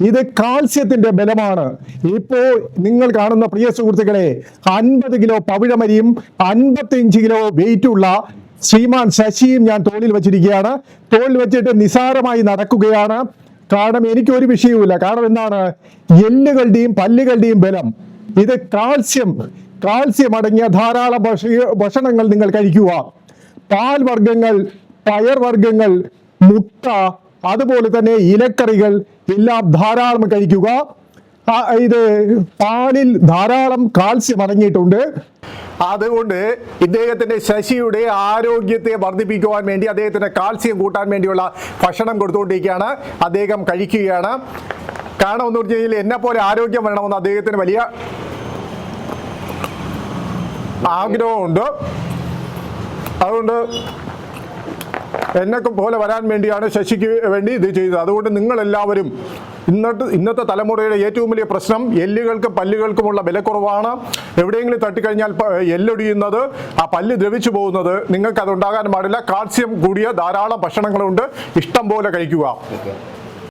ഇത് കാൽസ്യത്തിന്റെ ബലമാണ്. ഇപ്പോൾ നിങ്ങൾ കാണുന്ന പ്രിയ സുഹൃത്തുക്കളെ അൻപത് കിലോ പവിഴമരിയും അൻപത്തിയഞ്ച് കിലോ വെയിറ്റുള്ള ശ്രീമാൻ ശശിയും ഞാൻ തോളിൽ വെച്ചിരിക്കുകയാണ്. തോളിൽ വെച്ചിട്ട് നിസാരമായി നടക്കുകയാണ്. കാരണം എനിക്ക് ഒരു വിഷയവുമില്ല കാരണം എന്താണ്? എല്ലുകളുടെയും പല്ലുകളുടെയും ബലം. ഇത് കാൽസ്യം. കാൽസ്യം അടങ്ങിയ ധാരാളം ഭക്ഷ- ഭക്ഷണങ്ങൾ നിങ്ങൾ കഴിക്കുക. പാൽ വർഗങ്ങൾ പയർ വർഗങ്ങൾ മുട്ട അതുപോലെ തന്നെ ഇലക്കറികൾ എല്ലാം ധാരാളം കഴിക്കുക. ഇത് പാലിൽ ധാരാളം കാൽസ്യം അടങ്ങിയിട്ടുണ്ട്. അതുകൊണ്ട് ഇദ്ദേഹത്തിന്റെ ശശിയുടെ ആരോഗ്യത്തെ വർദ്ധിപ്പിക്കുവാൻ വേണ്ടി അദ്ദേഹത്തിന്റെ കാൽസ്യം കൂട്ടാൻ വേണ്ടിയുള്ള ഭക്ഷണം കൊടുത്തുകൊണ്ടിരിക്കുകയാണ്. അദ്ദേഹം കഴിക്കുകയാണ്. കാരണം എന്ന് പറഞ്ഞു കഴിഞ്ഞാൽ എന്നെ പോലെ ആരോഗ്യം വേണമെന്ന് അദ്ദേഹത്തിന് വലിയ ആഗ്രഹമുണ്ട്. അതുകൊണ്ട് എന്നൊക്കെ പോലെ വരാൻ വേണ്ടിയാണ് ശശിക്ക് വേണ്ടി ഇത് ചെയ്തത്. അതുകൊണ്ട് നിങ്ങളെല്ലാവരും ഇന്നത്തെ ഇന്നത്തെ തലമുറയുടെ ഏറ്റവും വലിയ പ്രശ്നം എല്ലുകൾക്കും പല്ലുകൾക്കുമുള്ള വിലക്കുറവാണ്. എവിടെയെങ്കിലും തട്ടിക്കഴിഞ്ഞാൽ എല്ലൊടിയുന്നത് ആ പല്ല് ദ്രവിച്ചു പോകുന്നത് നിങ്ങൾക്ക് അത് ഉണ്ടാകാൻ പാടില്ല. കാൽസ്യം കൂടിയ ധാരാളം ഭക്ഷണങ്ങളുണ്ട്. ഇഷ്ടം പോലെ കഴിക്കുക.